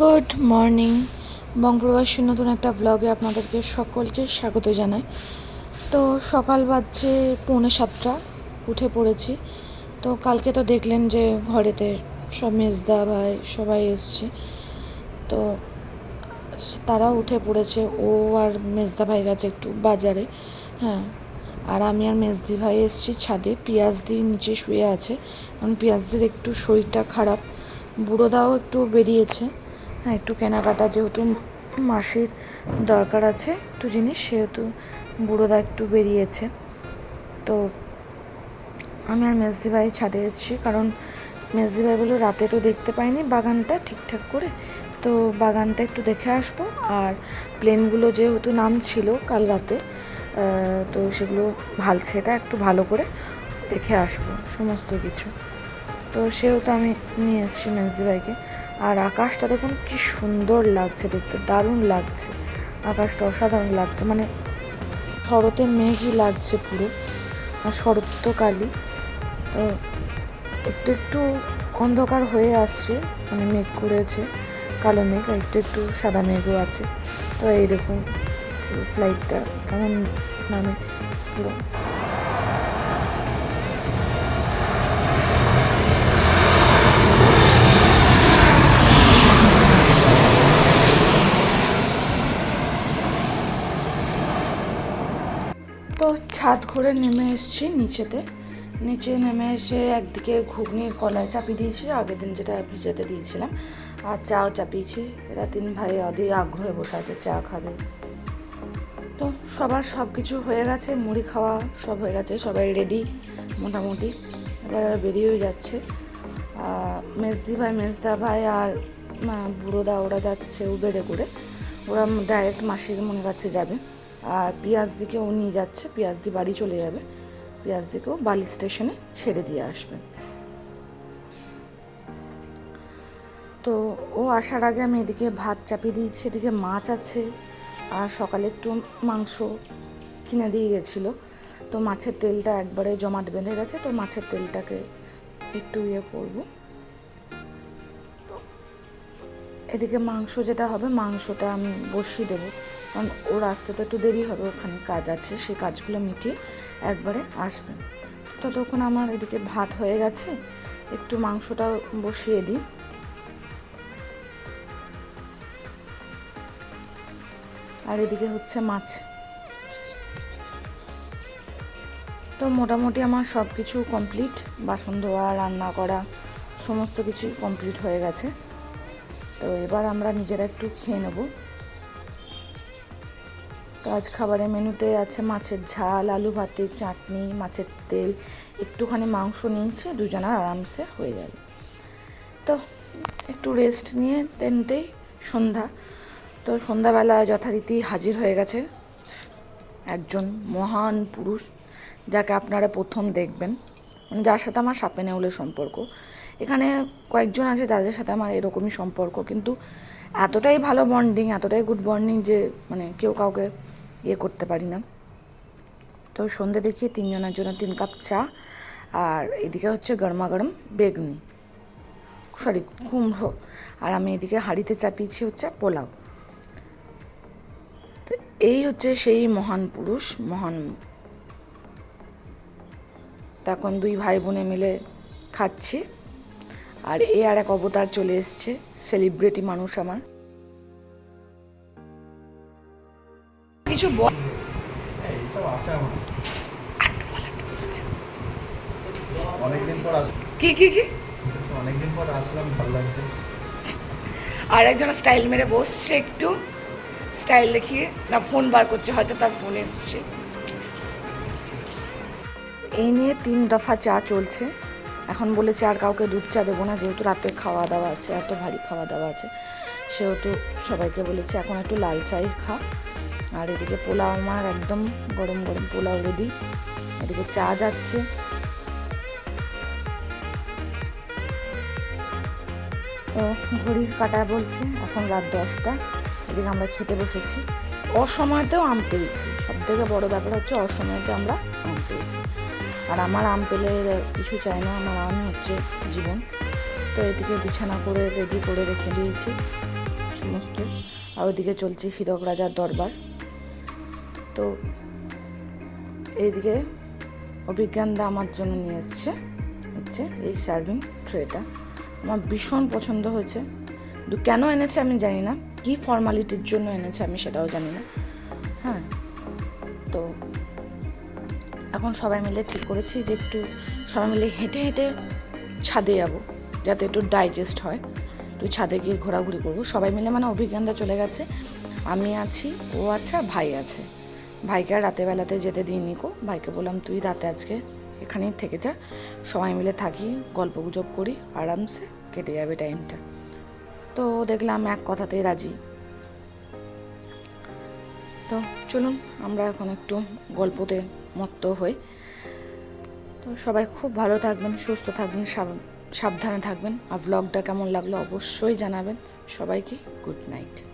Good morning. বঙ্গপ্রবাসীর নতুন একটা ব্লগে আপনাদেরকে সকলকে স্বাগত জানাই। তো সকাল বাজছে পৌনে সাতটা, উঠে পড়েছি। তো কালকে তো দেখলেন যে ঘরেতে সব মেজদা ভাই সবাই এসছে। তো তারাও উঠে পড়েছে, ও আর মেজদা ভাই গেছে একটু বাজারে। হ্যাঁ আর আমি আর মেজদি ভাই এসছি ছাদে। পিঁয়াজদি নিচে শুয়ে আছে। কারণ পিঁয়াজদির একটু শরীরটা খারাপ। বুড়োদাও একটু বেরিয়েছে। একটু কেনাকাটা যেহেতু মাসির দরকার আছে একটু জিনিস, সেহেতু বুড়োদা একটু বেরিয়েছে। তো আমি আর মেজদি ভাই ছাদে এসেছি, কারণ মেজদি ভাই রাতে তো দেখতে পাইনি বাগানটা ঠিকঠাক করে। তো বাগানটা একটু দেখে আসব। আর প্লেনগুলো যেহেতু নাম ছিল কাল রাতে তো সেগুলো ভালো, সেটা একটু ভালো করে দেখে আসব, সমস্ত কিছু। তো সেহেতু আমি নিয়ে এসেছি মেজদি ভাইকে আর আকাশটা দেখুন কি সুন্দর লাগছে দেখতে, দারুণ লাগছে। আকাশটা অসাধারণ লাগছে মানে শরতের মেঘই লাগছে পুরো, আর শরৎকালই। তো একটু একটু অন্ধকার হয়ে আসছে মানে মেঘ করেছে, কালো মেঘ, আর একটু একটু সাদা মেঘও আছে। তো এইরকম ফ্লাইটটা কেমন মানে পুরো ছাদ ঘুরে নেমে এসেছি নিচেতে। নিচে নেমে এসে একদিকে ঘুগনির কলায় চাপিয়ে দিয়েছি, আগের দিন যেটা ভিজাতে দিয়েছিলাম। আর চাও চাপিয়েছি। এরা তিন ভাই অধি আগ্রহে বসে আছে, চা খাবে। তো সবার সব কিছু হয়ে গেছে, মুড়ি খাওয়া সব হয়ে গেছে, সবাই রেডি মোটামুটি। এবার বেরিয়েও যাচ্ছে। মেজদি ভাই, মেজদা ভাই আর বুড়োদা, ওরা যাচ্ছে উবেরে করে। ওরা ডাইরেক্ট মাসির মনে কাছে যাবে। আর পিয়াজ দিকে ও নিয়ে যাচ্ছে পিয়াজ দি বাড়ি চলে যাবে। পিয়াজ দিকেও বালি স্টেশনে ছেড়ে দিয়ে আসবে। তো ও আসার আগে আমি এদিকে ভাত চাপিয়ে দিয়েছি, এদিকে মাছ আছে, আর সকালে একটু মাংস কিনে দিয়ে গেছিল। তো মাছের তেলটা একবারে জমাট বেঁধে গেছে, তো মাছের তেলটাকে একটু ইয়ে করব। এদিকে মাংস যেটা হবে, মাংসটা আমি বসিয়ে দেবো। কারণ ওর আসতে তো একটু দেরি হবে, ওখানে কাজ আছে, সেই কাজগুলো মিটিয়ে একবারে আসবেন। ততক্ষণ আমার এদিকে ভাত হয়ে গেছে, একটু মাংসটা বসিয়ে দিই। আর এদিকে হচ্ছে মাছ। তো মোটামুটি আমার সব কিছু কমপ্লিট, বাসন ধোয়া, রান্না করা, সমস্ত কিছুই কমপ্লিট হয়ে গেছে। তো এবার আমরা নিজেরা একটু খেয়ে নেব। তো আজ খাবারের মেনুতে আছে মাছের ঝাল, আলু ভাতের চাটনি, মাছের তেল। একটুখানি মাংস নিয়েছি, দুজনার আরামসে হয়ে যাবে। তো, একটু রেস্ট নিয়ে তেনতেই সন্ধ্যা। তো সন্ধ্যাবেলা যথারীতি হাজির হয়ে গেছে একজন মহান পুরুষ, যাকে আপনারা প্রথম দেখবেন। মানে যার সাথে আমার সাপে নেউলের সম্পর্ক। এখানে কয়েকজন আছে যাদের সাথে আমার এরকমই সম্পর্ক। কিন্তু এতটাই ভালো বন্ডিং এতটাই গুড বন্ডিং যে মানে কেউ কাউকে ইয়ে করতে পারি না। তো সন্ধে দেখিয়ে তিনজনের জন্য তিন কাপ চা আর এদিকে হচ্ছে গরমা গরম বেগনি। সরি কুমড়ো। আর আমি এদিকে হাঁড়িতে চাপিয়েছি হচ্ছে পোলাও। তো এই হচ্ছে সেই মহান পুরুষ, মহান তখন দুই ভাই বোনে মিলে খাচ্ছি। আর এ আর এক অবতার চলে এসছে সেলিব্রিটি মানুষ আমার। কিছু বল। এইসব আসে আমার। অনেকদিন পর কি কি কি? অনেকদিন পর আসলাম ভালো লাগছে। আর একজন স্টাইল মেরে বসছে একটু। স্টাইল দেখিয়ে না ফোন বার করছে হয়তো তার ফোন এসছে। এই নিয়ে তিন দফা চা চলছে। এখন বলেছে আর কাউকে দুধ চা দেবো না যেহেতু রাতে খাওয়া দাওয়া আছে এত ভারী খাওয়া দাওয়া আছে। সেহেতু সবাইকে বলেছে এখন একটু লাল চাই খা। আর এদিকে পোলাও আমার একদম গরম গরম পোলাও রেডি। এদিকে চা যাচ্ছে। তো ঘড়ির কাটা বলছে, এখন রাত দশটা। এদিকে আমরা খেতে বসেছি। অসময়তেও আম পেয়েছি। সব থেকে বড়ো ব্যাপার হচ্ছে অসময়তে আমরা আম পেয়েছি। আর আমার আম পেলে কিছু চাই না, আমার আম হচ্ছে জীবন। তো এদিকে বিছানা করে রেডি করে রেখে দিয়েছি সমস্ত। আর ওইদিকে চলছে হীরক রাজার দরবার। তো এইদিকে অভিজ্ঞানদা আমার জন্য নিয়ে এসছে হচ্ছে এই সার্ভিং ট্রেটা আমার ভীষণ পছন্দ হয়েছে। কিন্তু কেন এনেছে আমি জানি না। কী ফর্মালিটির জন্য এনেছে আমি সেটাও জানি না। হ্যাঁ তো এখন সবাই মিলে ঠিক করেছি যে একটু সবাই মিলে হেঁটে হেঁটে ছাদে যাব, যাতে একটু ডাইজেস্ট হয়। একটু ছাদে গিয়ে ঘোরাঘুরি করব। সবাই মিলে মানে অভিজ্ঞানটা চলে গেছে। আমি আছি, ও আছে ভাই আছে। ভাইকে আর বেলাতে যেতে দিইনি কো। ভাইকে বললাম, তুই রাতে আজকে এখানেই থেকে যা। সবাই মিলে থাকি, গল্প গুজব করি, আরামসে কেটে যাবে টাইমটা তো দেখলাম এক কথাতেই রাজি। তো চলুন, আমরা এখন একটু গল্পতে মত্ত হই। তো সবাই খুব ভালো থাকবেন, সুস্থ থাকবেন, সাব- সাবধানে থাকবেন। আর ব্লগটা কেমন লাগল অবশ্যই জানাবেন। সবাইকে গুড নাইট